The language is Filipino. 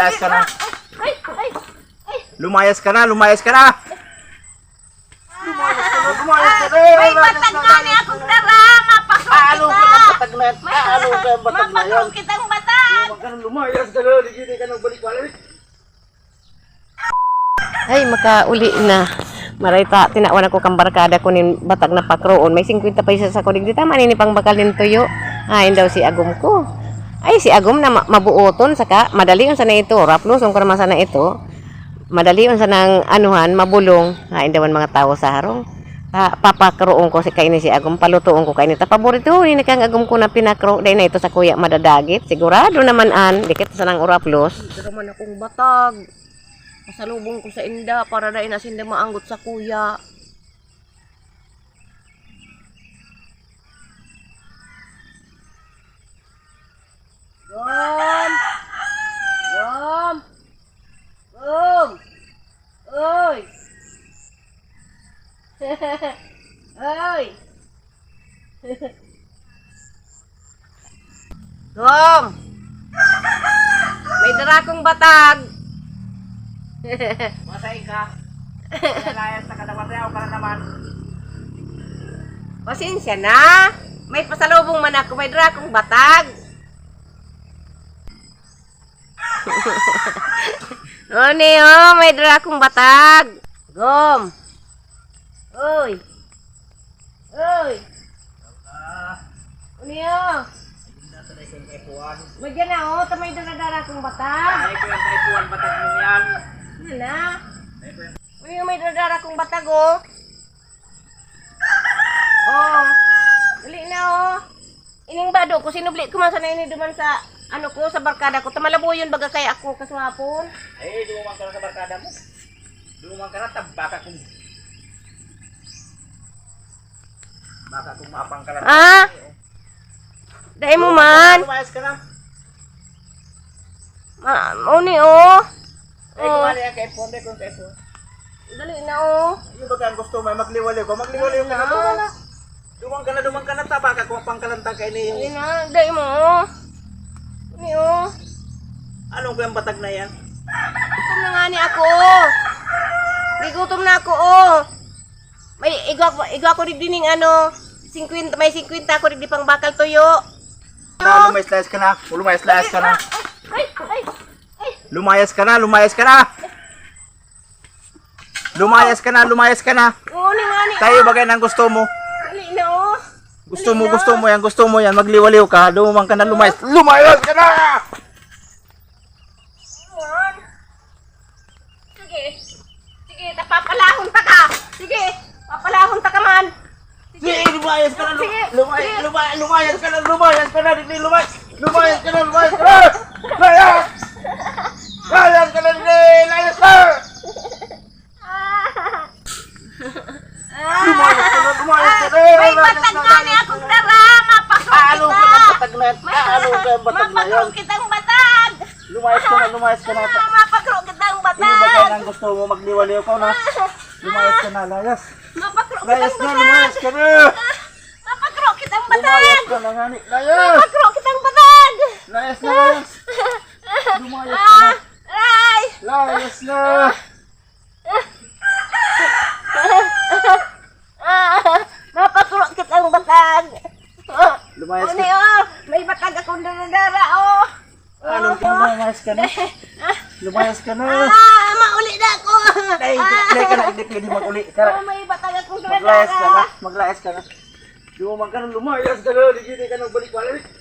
layas ka na. Ay, ay, ay. Lumayas ka na, lumayas ka na. Lumayas ka na, lumayas ka na. May batag nga ni akong dara. Mapakro Alo ka kita. ng batag na yan. Alo ka yung batag na kitang batag. Huwag ka lumayas ka na. Hindi ka nang balik-balik. Ay, makauli na. Marita, tinawan ako kang barkada ko nin batag na pakroon. May 50 pa isa sa kulig. Di tama nini pang bakal nin tuyo. Hain daw si Agum ko. Ay, si Agum na ma- mabuoton. Saka, madali yun sana ito. Raplos, ang karama sana ito. Madali yun sana anuhan, mabulong. Hain daw mga tao sa harong. Pa, papakroon ko si kaini si Agum. Palutuon ko kaini. Paborito, ini kang Agum ko na pinakro. Dahil na ito sa kuya madadagit. Sigurado naman an. Dikit sa nang uraplos. Ito naman akong batag. Pasalubong ko sa inda para dahil na maanggot sa kuya. Gom! Gom! Gom! Oy! Oy! Gom! May dara kong batag. Masay ka. Layas na ka naman. Reaw ka na naman. Pasensya na. May pasalubong man ako. May dra akong batag. Oni oh, may dra akong batag. Gom. Oy. Oy. Oni oh. May na oh, tamay dra dara akong batag. Ay ko yung taipuan batag mo yan. Ano na? Uy, may dra dara akong batag oh. Oh. Dali na oh. Ining bado ko sinubli ko man sana ini duman sa ano ko sa barkada ko. Tamalabuyon baga kay ako kaswapon. Eh, dumumang ka sa barkada mo. Dumumang ka na, tabaka kung... Baka kung ka na. Ah? Dai mo man. Lumayas ka na. Ma, uni oh. Eh, kumali ang kaipon, eh, kung kaipon. Dali na oh. Yung baga ang gusto mo, magliwaliw ko, magliwaliw ka na. Dumang ka na, dumang ka na, tabaka kung pangkalantang ka ini. Dali na, dai mo oh. Uni oh. Anong ko yung batag na yan? Gutom na nga ni ako. Gigutom na ako oh. May igwa igwa ko rin dining ano. 50 may 50 ako rin di pang bakal tuyo. Na, lumayas ka na. Lumayas ka na. Ay, ay, ay. Lumayas ka na, lumayas ka na. Lumayas ka na, lumayas ka na. Nga ni. Tayo bagay ng gusto mo. Dali na oh. Gusto mo, gusto mo yan, gusto mo yan. Magliwaliw ka, dumang ka na, lumayas. Lumayas ka na! Sige. Sige, tapapalahon ta ka. Sige, papalahon ta ka man. Sige, lumayas ka na, lumayas, lumayas, lumayas ka na, lumayas ka na, hindi lumayas. Lumayas ka na, lumayas ka na! Layas! Layas ka na, hindi, layas ka! Lumayas ka na, lumayas ka na! May batag ni akong dara. Mapakro Alo ka ng kita. batag na yan, alo ka yung batag na Mapakro yan. kitang batag. Lumayas ka na, lumayas ka na. Ah, Mapakro kitang Hindi ba batag. kaya ng gusto mo magliwaliw ka na? Lumayas ka na, layas. Mapakro Layas kitang na, batag. lumayas ka na! Batag. ka na! Mapakro kitang batag. Layas na, layas! Lumayas ka na! Ay. Layas na! Ah, Mapakro kitang batag. Oh, Lumayas ka. oh, may batag akong dara oh. Ano ka na? Lumayas ka na? Lumayas ka na! Ah, mauli na ako. Ay, hindi ka na, hindi mag-uli. Oh, Tara, may batag akong maglayas ka na, maglayas ka na. Lumang ka na, lumayas ka na, hindi ka na balik-balik.